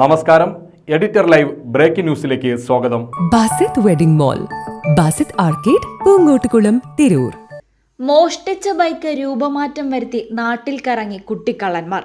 നമസ്കാരം. Editor live breaking ന്യൂസിലേക്ക് സ്വാഗതം. Basith wedding mall Basith arcade Poonkottukulam Tirur. മോഷ്ടിച്ച ബൈക്ക് രൂപമാറ്റം വരുത്തി നാട്ടിൽ കറങ്ങി കുട്ടിക്കള്ളന്മാർ.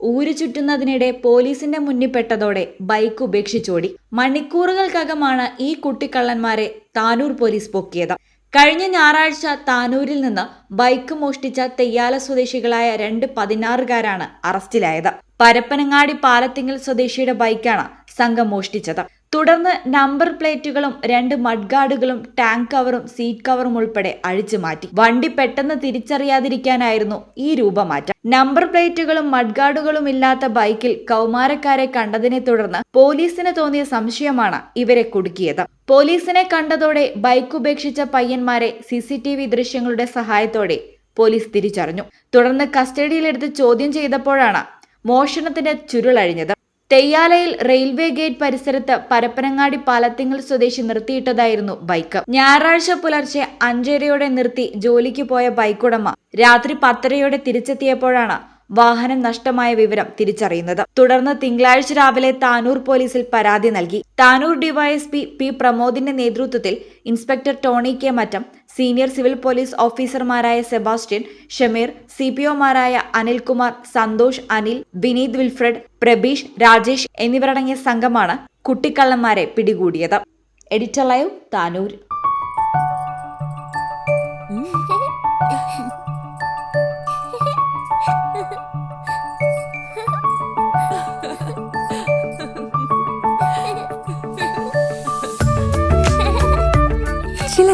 ഊരു ചുറ്റുന്നതിനിടെ പോലീസിന്റെ മുന്നിൽപ്പെട്ടതോടെ ബൈക്ക് ഉപേക്ഷിച്ചോടി. മണിക്കൂറുകൾക്കകമാണ് ഈ കുട്ടിക്കള്ളന്മാരെ താനൂർ പോലീസ് പൊക്കിയത്. കഴിഞ്ഞ ഞായറാഴ്ച താനൂരിൽ നിന്ന് ബൈക്ക് മോഷ്ടിച്ച തെയ്യാല സ്വദേശികളായ രണ്ട് പതിനാറുകാരാണ് അറസ്റ്റിലായത്. പരപ്പനങ്ങാടി പാലത്തിങ്ങൽ സ്വദേശിയുടെ ബൈക്കാണ് സംഘം മോഷ്ടിച്ചത്. തുടർന്ന് നമ്പർ പ്ലേറ്റുകളും രണ്ട് മഡ്ഗാർഡുകളും ടാങ്ക് കവറും സീറ്റ് കവറും ഉൾപ്പെടെ അഴിച്ചു മാറ്റി. വണ്ടി പെട്ടെന്ന് തിരിച്ചറിയാതിരിക്കാനായിരുന്നു ഈ രൂപമാറ്റം. നമ്പർ പ്ലേറ്റുകളും മഡ്ഗാർഡുകളും ഇല്ലാത്ത ബൈക്കിൽ കൗമാരക്കാരെ കണ്ടതിനെ തുടർന്ന് പോലീസിന് തോന്നിയ സംശയമാണ് ഇവരെ കുടുക്കിയത്. പോലീസിനെ കണ്ടതോടെ ബൈക്ക് ഉപേക്ഷിച്ച പയ്യന്മാരെ സി സി ടി വി ദൃശ്യങ്ങളുടെ സഹായത്തോടെ പോലീസ് തിരിച്ചറിഞ്ഞു. തുടർന്ന് കസ്റ്റഡിയിലെടുത്ത് ചോദ്യം ചെയ്തപ്പോഴാണ് മോഷണത്തിന്റെ ചുരുളഴിഞ്ഞത്. തെയ്യാലയിൽ റെയിൽവേ ഗേറ്റ് പരിസരത്ത് പരപ്പനങ്ങാടി പാലത്തിങ്ങൽ സ്വദേശി നിർത്തിയിട്ടതായിരുന്നു ബൈക്ക്. ഞായറാഴ്ച പുലർച്ചെ അഞ്ചരയോടെ നിർത്തി ജോലിക്ക് പോയ ബൈക്കുടമ രാത്രി പത്തരയോടെ തിരിച്ചെത്തിയപ്പോഴാണ് വാഹനം നഷ്ടമായ വിവരം തിരിച്ചറിയുന്നത്. തുടർന്ന് തിങ്കളാഴ്ച രാവിലെ താനൂർ പോലീസിൽ പരാതി നൽകി. താനൂർ ഡിവൈഎസ്പി പി പ്രമോദിന്റെ നേതൃത്വത്തിൽ inspector Tony K Mattam senior civil police ഓഫീസർമാരായ സെബാസ്റ്റ്യൻ ഷമീർ സി പി ഒമാരായ അനിൽകുമാർ സന്തോഷ് അനിൽ വിനീത് വിൽഫ്രഡ് പ്രബീഷ് രാജേഷ് എന്നിവരടങ്ങിയ സംഘമാണ് കുട്ടിക്കള്ളന്മാരെ പിടികൂടിയത്. Editor live Tanur.